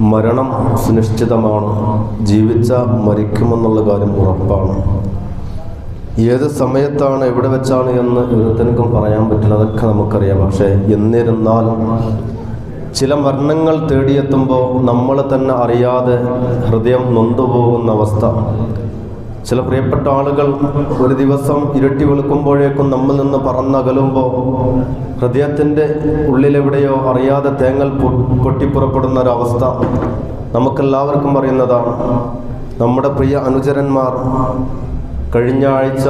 മരണം സുനിശ്ചിതമാണ്. ജീവിച്ച മരിക്കുമെന്നുള്ള കാര്യം ഉറപ്പാണ്. ഏത് സമയത്താണ് എവിടെ വെച്ചാണ് എന്ന് ഒരുത്തനക്കും പറയാൻ പറ്റില്ല. അതൊക്കെ നമുക്കറിയാം. പക്ഷേ എന്നിരുന്നാലും ചില മരണങ്ങൾ തേടിയെത്തുമ്പോൾ നമ്മൾ തന്നെ അറിയാതെ ഹൃദയം നൊന്തുപോകുന്ന അവസ്ഥ. ചില പ്രിയപ്പെട്ട ആളുകൾ ഒരു ദിവസം ഇരുട്ടി വെളുക്കുമ്പോഴേക്കും നമ്മിൽ നിന്ന് പറന്നകലുമ്പോൾ ഹൃദയത്തിന്റെ ഉള്ളിലെവിടെയോ അറിയാതെ തേങ്ങൽ പൊട്ടിപ്പുറപ്പെടുന്ന ഒരവസ്ഥ നമുക്കെല്ലാവർക്കും അറിയുന്നതാണ്. നമ്മുടെ പ്രിയ അനുചരന്മാർ കഴിഞ്ഞ ആഴ്ച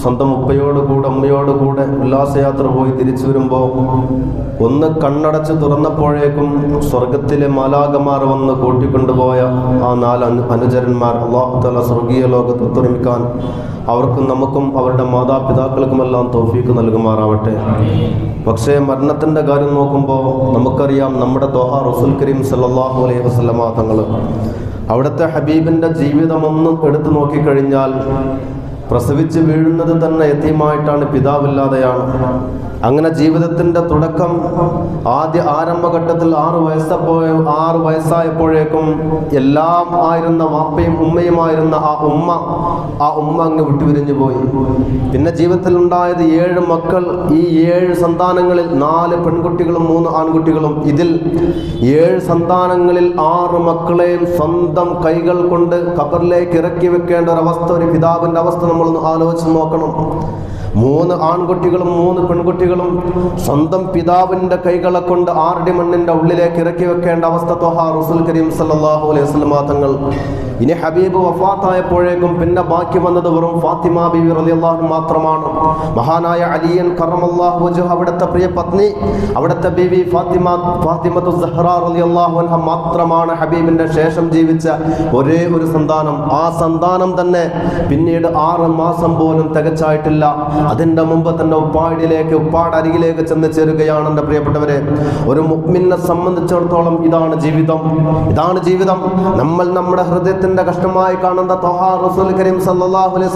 സ്വന്തം ഉപ്പയോടുകൂടെ അമ്മയോടുകൂടെ ഉല്ലാസയാത്ര പോയി തിരിച്ചു വരുമ്പോൾ ഒന്ന് കണ്ണടച്ച് തുറന്നപ്പോഴേക്കും സ്വർഗത്തിലെ മാലാകമാർ വന്ന് കൂട്ടിക്കൊണ്ടുപോയ ആ നാല് അനു അനുചരന്മാർ അള്ളാഹുത്തല സ്വർഗീയ ലോകത്ത് ഒത്തൊരുമിക്കാൻ അവർക്കും നമുക്കും അവരുടെ മാതാപിതാക്കൾക്കുമെല്ലാം തോഫീക്ക് നൽകുമാറാവട്ടെ. പക്ഷേ മരണത്തിന്റെ കാര്യം നോക്കുമ്പോൾ നമുക്കറിയാം നമ്മുടെ ദോഹ റസുൽ കരീം സല്ലാഹു അലൈഹി വസല്ലമ തങ്ങൾ അവിടുത്തെ ഹബീബിന്റെ ജീവിതമൊന്നും എടുത്തു നോക്കിക്കഴിഞ്ഞാൽ പ്രസവിച്ച് വീഴുന്നത് തന്നെ എത്തിയുമായിട്ടാണ് പിതാവില്ലാതെയാണ്. അങ്ങനെ ജീവിതത്തിന്റെ തുടക്കം ആദ്യ ആരംഭഘട്ടത്തിൽ ആറ് വയസ്സപ്പോയ ആറ് വയസ്സായപ്പോഴേക്കും എല്ലാം ആയിരുന്ന വാപ്പയും ഉമ്മയുമായിരുന്ന ആ ഉമ്മ ആ ഉമ്മ അങ്ങ് വിട്ടുപിരിഞ്ഞു പോയി. പിന്നെ ജീവിതത്തിൽ ഉണ്ടായത് ഏഴ് മക്കൾ. ഈ ഏഴ് സന്താനങ്ങളിൽ നാല് പെൺകുട്ടികളും മൂന്ന് ആൺകുട്ടികളും. ഇതിൽ ഏഴ് സന്താനങ്ങളിൽ ആറ് മക്കളെയും സ്വന്തം കൈകൾ കൊണ്ട് കബറിലേക്ക് ഇറക്കി വെക്കേണ്ട ഒരവസ്ഥ ഒരു പിതാവിന്റെ അവസ്ഥ നമ്മളൊന്ന് ആലോചിച്ച് നോക്കണം. മൂന്ന് ആൺകുട്ടികളും മൂന്ന് പെൺകുട്ടികളും സ്വന്തം പിതാവിന്റെ കൈകളെ കൊണ്ട് ആറടി മണ്ണിന്റെ ഉള്ളിലേക്ക് ഇറക്കി വെക്കേണ്ട അവസ്ഥ തൊഹ റസൂൽ കരീം സല്ലാഹു അലൈഹി വസ്ലമാ തങ്ങൾ. ഇനി ഹബീബ് വഫാത്തായപ്പോഴേക്കും പിന്നെ ബാക്കി വന്നത് വെറും ഫാത്തിമ ബിബി റളിയല്ലാഹു മാത്രമാണ്. മഹാനായ അലിയൻ കറമല്ലാഹു വജഹു അവിടുത്തെ പ്രിയ പത്നി അവിടുത്തെ ബിബി ഫാത്തിമ ഫാത്തിമത്തു സഹ്റ റളിയല്ലാഹു അൻഹ മാത്രമാണ് ഹബീബിന്റെ ശേഷം ജീവിച്ച ഒരേ ഒരു സന്താനം. ആ സന്താനം തന്നെ പിന്നീട് ആറ് മാസം പോലും തികച്ചായിട്ടില്ല. അതിന്റെ മുമ്പ് തന്നെ ഉപ്പാടിയിലേക്ക് ഉപ്പാടരികിലേക്ക് ചെന്ന് ചേരുകയാണ് എന്റെ പ്രിയപ്പെട്ടവരെ. ഒരു മുഅ്മിനെ സംബന്ധിച്ചിടത്തോളം ഇതാണ് ജീവിതം. ഇതാണ് ജീവിതം. നമ്മൾ നമ്മുടെ ഹൃദയത്തിന്റെ കഷ്ടമായി കാണുന്ന തൊഹാ റസൂൽ കരീം സല്ലല്ലാഹു അലൈഹി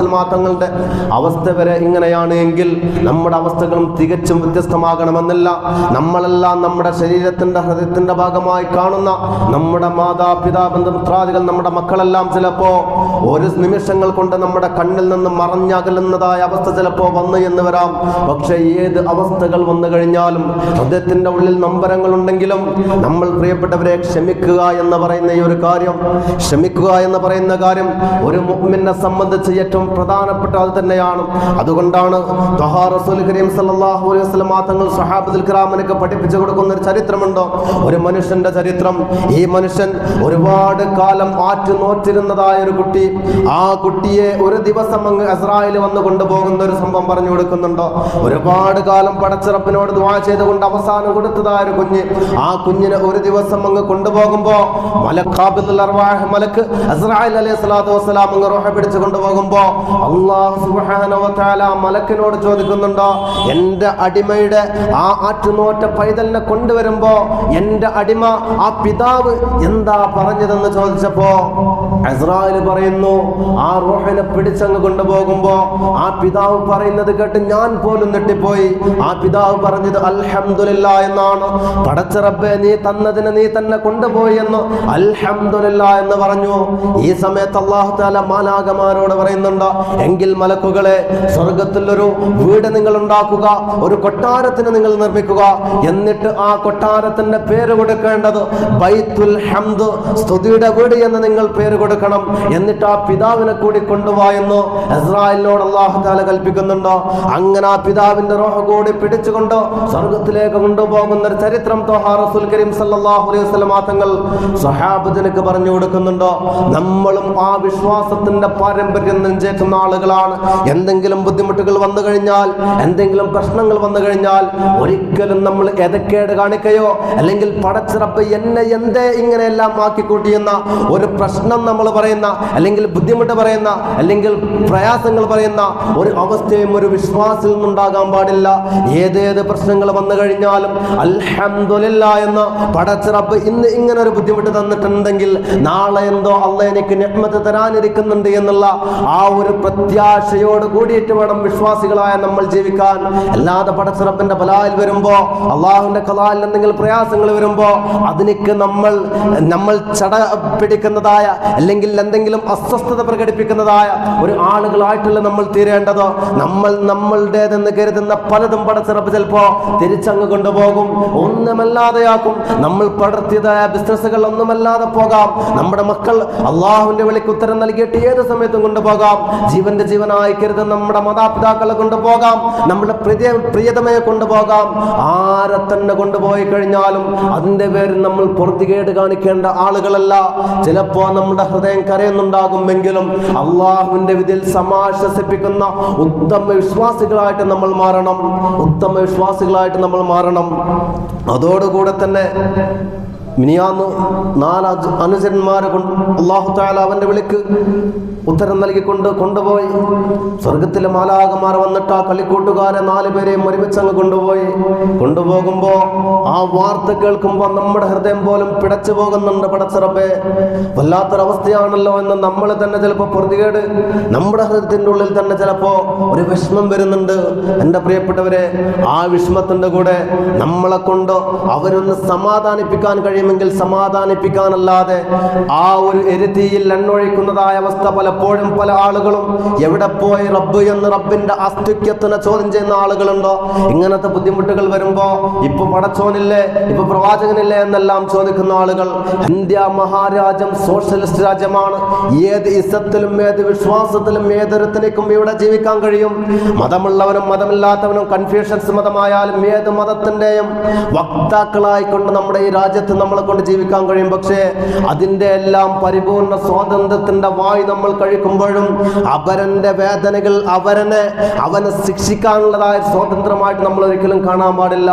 അവസ്ഥ വരെ ഇങ്ങനെയാണ് എങ്കിൽ നമ്മുടെ അവസ്ഥകളും തികച്ചും വ്യത്യസ്തമാകണമെന്നില്ല. നമ്മളെല്ലാം നമ്മുടെ ശരീരത്തിന്റെ ഹൃദയത്തിന്റെ ഭാഗമായി കാണുന്ന നമ്മുടെ മാതാപിതാ ബന്ധുമിത്രാദികൾ നമ്മുടെ മക്കളെല്ലാം ചിലപ്പോ ഒരു നിമിഷങ്ങൾ കൊണ്ട് നമ്മുടെ കണ്ണിൽ നിന്ന് മറഞ്ഞകലുന്നതായ അവസ്ഥ ചിലപ്പോ വന്നു എന്ന് വരാം. പക്ഷെ ഏത് അവസ്ഥകൾ വന്നു കഴിഞ്ഞാലും ഹൃദയത്തിന്റെ ഉള്ളിൽ നമ്പരങ്ങൾ ഉണ്ടെങ്കിലും നമ്മൾ പ്രിയപ്പെട്ടവരെ ക്ഷമിക്കുക എന്ന് പറയുന്ന ഈ ഒരു കാര്യം ക്ഷമിക്കുക എന്ന് പറയുന്ന കാര്യം ഒരു മുഹമ്മിനെ സംബന്ധിച്ച് ഏറ്റവും പ്രധാനപ്പെട്ട അത് തന്നെയാണ്. അതുകൊണ്ടാണ് അലൈഹി തങ്ങൾ സഹാബത്തുൽ കിറാമിനൊക്കെ പഠിപ്പിച്ചു കൊടുക്കുന്ന ഒരു ചരിത്രമുണ്ടോ? ഒരു മനുഷ്യന്റെ ചരിത്രം. ഈ മനുഷ്യൻ ഒരുപാട് കാലം ആറ്റു നോറ്റിരുന്നതായ ഒരു കുട്ടി. ആ കുട്ടിയെ ഒരു ദിവസം അങ്ങ് ഇസ്രായേൽ വന്ന് കൊണ്ടുപോകുന്ന ഒരു സംഭവം പറഞ്ഞു കൊടുക്കുന്നുണ്ടോ? ഒരുപാട് കാലം പടച്ചിറപ്പിനോട് ദുആ ചെയ്തുകൊണ്ട് അവസാനം കൊടുത്തതായ ഒരു കുഞ്ഞ്. ആ കുഞ്ഞിനെ ഒരു ദിവസം അങ്ങ് കൊണ്ടുപോകുമ്പോ മലക്ക് ഇസ്രായേൽ അലൈഹി സ്വലാത്തു വസ്സലാം അങ്ങ് റോഹ പിടിച്ചു കൊണ്ടുപോകുമ്പോ അള്ളാഹു സുബ്ഹാനഹു വ മലക്കിനോട് ചോദിക്കുന്നുണ്ടോ? എന്റെ അടിമയുടെ ആ ആറ്റുനോറ്റ പൈതലിനെ കൊണ്ടുവരുമ്പോ എന്റെ അടിമ ആ പിതാവ് എന്താ പറഞ്ഞതെന്ന് ചോദിച്ചപ്പോ ഇസ്രായേൽ പറയുന്നു ആ റോഹിനെ പിടിച്ചങ്ങ് കൊണ്ടുപോകുമ്പോ ആ പിതാവ് പറയുന്നത് കേട്ട് ഞാൻ പോലും നെട്ടിപ്പോയി ആ പിതാവ് പറഞ്ഞത് അൽഹംദുലില്ല എന്നാണ്. പടച്ചിറബെ നീ തന്നതിന് നീ തന്നെ കൊണ്ടുപോയി എന്ന് അൽഹംദുലില്ല എന്ന് പറഞ്ഞു. ഈ സമയത്ത് അള്ളാഹു താല മാലാകമാരോട് പറയുന്നുണ്ട് എങ്കിൽ മലക്കുകളെ സ്വർഗത്തിൽ ഒരു വീട് നിങ്ങൾ ഉണ്ടാക്കുക ഒരു കൊട്ടാരത്തിന് നിങ്ങൾ നിർമ്മിക്കുക. എന്നിട്ട് ആ കൊട്ടാരത്തിന്റെ പേര് കൊടുക്കേണ്ടത് ബൈത്തുൽ ഹംദ് സ്തുതിയുടെ വീട് എന്ന് നിങ്ങൾ പേര് കൊടുക്കണം. എന്നിട്ട് ആ പിതാവിനെ കൂടി കൊണ്ടുപോയെന്ന് ഇസ്രായേലിനോട് അള്ളാഹു താല കൽപ്പിക്കുന്നുണ്ടോ? അങ്ങനെ ആ പിതാവിന്റെ റോഹ കൂടി പിടിച്ചുകൊണ്ട് സ്വർഗത്തിലേക്ക് കൊണ്ടുപോകുന്ന ഒരു ചരിത്രം തൊഹാറസുൽ കരീം സല്ലല്ലാഹു അലൈഹി വസല്ലം തങ്ങൾ സഹാബത്തിനൊക്കെ പറഞ്ഞു കൊടുക്കുന്നുണ്ടോ? നമ്മളും ആ വിശ്വാസത്തിന്റെ പാരമ്പര്യം നെഞ്ചേക്കുന്ന ആളുകളാണ്. എന്തെങ്കിലും ബുദ്ധിമുട്ടുകൾ വന്നു കഴിഞ്ഞാൽ എന്തെങ്കിലും പ്രശ്നങ്ങൾ വന്നു കഴിഞ്ഞാൽ ഒരിക്കലും നമ്മൾ എതക്കേട് കാണിക്കയോ അല്ലെങ്കിൽ പടച്ചിറപ്പ് എന്നെ എന്തേ ഇങ്ങനെയെല്ലാം ആക്കിക്കൂട്ടിയെന്ന ഒരു പ്രശ്നം നമ്മൾ പറയുന്ന അല്ലെങ്കിൽ ബുദ്ധിമുട്ട് പറയുന്ന അല്ലെങ്കിൽ പ്രയാസങ്ങൾ പറയുന്ന ഒരു അവസ്ഥയും ഒരു വിശ്വാസിൽ നിന്നുണ്ടാകാൻ പാടില്ല. ഏതേത് പ്രശ്നങ്ങൾ വന്നു കഴിഞ്ഞാലും അൽഹംദുലില്ല എന്ന് പടച്ച റബ്ബ് ഇന്ന് ഇങ്ങനെ ഒരു ബുദ്ധിമുട്ട് തന്നിട്ടുണ്ടെങ്കിൽ നാളെ എന്തോ അല്ല എനിക്ക് നെഹ്മത്ത് തരാനിരിക്കുന്നുണ്ട് എന്നുള്ള ആ ഒരു പ്രത്യാശയോട് കൂടിയിട്ട് വേണം വിശ്വാസികളായ നമ്മൾ ജീവിക്കാൻ. അല്ലാതെ പടച്ച റബ്ബിന്റെ ബലായിൽ വരുമ്പോ അള്ളാഹുവിന്റെ കലാലിൽ എന്തെങ്കിലും പ്രയാസങ്ങൾ വരുമ്പോ അതിനൊക്കെ നമ്മൾ നമ്മൾ ചട പിടിക്കുന്നതായ അല്ലെങ്കിൽ എന്തെങ്കിലും അസ്വസ്ഥത പ്രകടിപ്പിക്കുന്നതായ ഒരു ആളുകളായിട്ടുള്ള നമ്മൾ തീരേണ്ടത് നമ്മൾ നമ്മളുടേതെന്ന് കരുതുന്ന പലതും പടച്ചിറപ്പ് ചിലപ്പോ തിരിച്ചങ്ങ് കൊണ്ടുപോകും. ഒന്നുമല്ലാതെയാക്കും. നമ്മൾ പടർത്തിയതായ ബിസിനസ്സുകൾ ഒന്നുമല്ലാതെ പോകാം. നമ്മുടെ മക്കൾ അള്ളാഹുവിന്റെ വിളിക്ക് ഉത്തരം നൽകിയിട്ട് ഏത് സമയത്തും കൊണ്ടുപോകാം. ജീവന്റെ ജീവനായി കരുതുന്ന നമ്മുടെ മാതാപിതാക്കളെ കൊണ്ടുപോകാം. നമ്മുടെ പ്രിയ പ്രിയതമയെ കൊണ്ടുപോകാം. ആരെ തന്നെ കൊണ്ടുപോയി കഴിഞ്ഞാലും അതിന്റെ പേരിൽ നമ്മൾ പൊറുതികേട് കാണിക്കേണ്ട ആളുകളല്ല. ചിലപ്പോ നമ്മുടെ ഹൃദയം കരയുന്നുണ്ടാകുമെങ്കിലും അള്ളാഹുവിന്റെ വിധിയിൽ സമാശ്വസിപ്പിക്കുന്ന ഉത്തമ വിശ്വാസികളായിട്ട് നമ്മൾ മാറണം ഉത്തമ വിശ്വാസികളായിട്ട് നമ്മൾ മാറണം. അതോടുകൂടെ തന്നെ മിനിയാന്ന് നാല് അനുജന്മാരെ കൊണ്ട് അള്ളാഹു താല അവന്റെ വിളിക്ക് ഉത്തരം നൽകിക്കൊണ്ട് കൊണ്ടുപോയി. സ്വർഗത്തിലെ മാലാകമാർ വന്നിട്ട് ആ കളിക്കൂട്ടുകാരെ നാല് പേരെയും ഒരുമിച്ച് അങ്ങ് കൊണ്ടുപോയി. കൊണ്ടുപോകുമ്പോ ആ വാർത്ത കേൾക്കുമ്പോൾ നമ്മുടെ ഹൃദയം പോലും പിടച്ചു പോകുന്നുണ്ട് പടച്ചിറപ്പേ വല്ലാത്തൊരവസ്ഥയാണല്ലോ എന്ന് നമ്മൾ തന്നെ ചിലപ്പോൾ പ്രതികേട്. നമ്മുടെ ഹൃദയത്തിന്റെ ഉള്ളിൽ തന്നെ ചിലപ്പോ ഒരു വിഷമം വരുന്നുണ്ട്. എന്റെ പ്രിയപ്പെട്ടവരെ ആ വിഷമത്തിന്റെ കൂടെ നമ്മളെ കൊണ്ട് അവരൊന്ന് സമാധാനിപ്പിക്കാൻ കഴിയുമെങ്കിൽ സമാധാനിപ്പിക്കാനല്ലാതെ ആ ഒരു എരുതിയിൽ എണ്ണൊഴിക്കുന്നതായ അവസ്ഥ പലപ്പോഴും പല ആളുകളും എവിടെ പോയി റബ്ബ് എന്ന് റബ്ബിന്റെ അസ്തിത്വത്തിനെ ചോദ്യം ചെയ്യുന്ന ആളുകളുണ്ടോ? ഇങ്ങനത്തെ ബുദ്ധിമുട്ടുകൾ വരുമ്പോ ഇപ്പൊ പടച്ചോനില്ലേ ഇപ്പൊ പ്രവാചകനില്ലേ എന്നെല്ലാം ചോദിക്കുന്ന ആളുകൾ ഇന്ത്യ മഹാരാജ്യം സോഷ്യലിസ്റ്റ് രാജ്യമാണ്. ഏത് ഇസത്തിലും ഏത് വിശ്വാസത്തിലും ഏതൊരുത്തിനേക്കും ഇവിടെ ജീവിക്കാൻ കഴിയും. മതമുള്ളവനും മതമില്ലാത്തവനും കൺഫ്യൂഷൻസ് മതമായാലും ഏത് മതത്തിന്റെയും വക്താക്കളായിക്കൊണ്ട് നമ്മുടെ ഈ രാജ്യത്ത് നമ്മളെ കൊണ്ട് ജീവിക്കാൻ കഴിയും. പക്ഷേ അതിന്റെ എല്ലാം പരിപൂർണ സ്വാതന്ത്ര്യത്തിന്റെ വായു നമ്മൾ കഴിക്കുമ്പോഴും അവരന്റെ വേദനകൾ അവരനെ അവനെ ശിക്ഷിക്കാനുള്ളതായ സ്വാതന്ത്ര്യമായിട്ട് നമ്മൾ ഒരിക്കലും കാണാൻ പാടില്ല.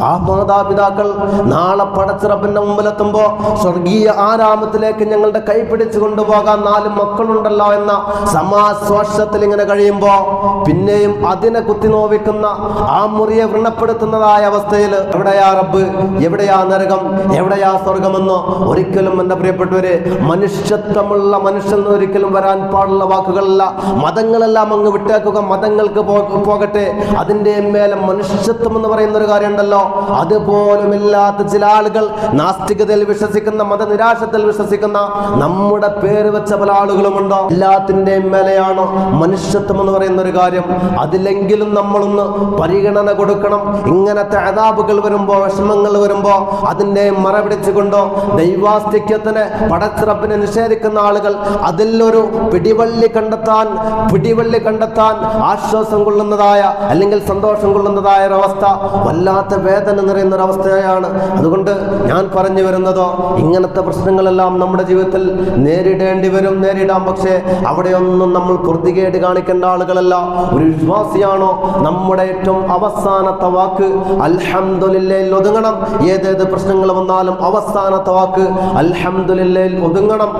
ആ മാതാപിതാക്കൾ നാളെ പടച്ചിറപ്പിന്റെ മുമ്പിലെത്തുമ്പോ സ്വർഗീയ ആരാമത്തിലേക്ക് ഞങ്ങളുടെ കൈ പിടിച്ചു കൊണ്ടുപോകാൻ നാല് മക്കളുണ്ടല്ലോ എന്ന സമാശ്വാസത്തിൽ ഇങ്ങനെ കഴിയുമ്പോൾ പിന്നെയും അതിനെ കുത്തി നോവിക്കുന്ന ആ മുറിയെ വൃണപ്പെടുത്തുന്നതായ അവസ്ഥയിൽ എവിടെയാ റബ്ബ്? എവിടെയാ നരകം? എവിടെയാ സ്വർഗമെന്നോ? ഒരിക്കലും എന്റെ പ്രിയപ്പെട്ടവരെ മനുഷ്യത്വമുള്ള മനുഷ്യൻ ഒരിക്കലും വരാൻ പാടുള്ള വാക്കുകളല്ല. മതങ്ങളെല്ലാം അങ്ങ് വിട്ടേക്കുക മതങ്ങൾക്ക് പോകട്ടെ. അതിന്റെ മേലെ മനുഷ്യത്വം എന്ന് പറയുന്ന ഒരു കാര്യമുണ്ടല്ലോ. അതുപോലും ഇല്ലാത്ത ചില ആളുകൾ നാസ്തികതയിൽ വിശ്വസിക്കുന്ന മതനിരാശത്തിൽ വിശ്വസിക്കുന്ന നമ്മുടെ പേര് വെച്ച പല ആളുകളുമുണ്ടോ? എല്ലാത്തിന്റെ മേലെയാണ് മനുഷ്യത്വം എന്ന് പറയുന്ന ഒരു കാര്യം. അതിലെങ്കിലും നമ്മളൊന്ന് പരിഗണന കൊടുക്കണം. ഇങ്ങനത്തെ അതാപുകൾ വരുമ്പോ വിഷമങ്ങൾ വരുമ്പോ അതിന്റെ മറപിടിച്ചുകൊണ്ടോ ദൈവാസ്തിക്യത്തിന് പടച്ചിറപ്പിനെ നിഷേധിക്കുന്ന ആളുകൾ അതിലൊരു പിടിവള്ളി കണ്ടെത്താൻ പിടിവള്ളി കണ്ടെത്താൻ ആശ്വാസം കൊള്ളുന്നതായ അല്ലെങ്കിൽ സന്തോഷം കൊള്ളുന്നതായ ഒരവസ്ഥ വല്ലാത്ത വേദന നിറയുന്ന ഒരവസ്ഥയാണ്. അതുകൊണ്ട് ഞാൻ പറഞ്ഞു വരുന്നതോ ഇങ്ങനത്തെ പ്രശ്നങ്ങളെല്ലാം നമ്മുടെ ജീവിതത്തിൽ നേരിടേണ്ടി വരും നേരിടാം. പക്ഷേ അവിടെയൊന്നും നമ്മൾ പ്രതികേട് കാണിക്കേണ്ട ആളുകളല്ല. ഒരു വിശ്വാസിയാണോ നമ്മുടെ ഏറ്റവും അവസാനത്തെ വാക്ക്? അൽഹംദുലില്ലയിൽ ഒതുങ്ങണം. ഏതേത് പ്രശ്നങ്ങൾ വന്നാലും അവസാനത്തെ വാക്ക് അൽഹംദുലില്ലയിൽ ഒതുങ്ങണം.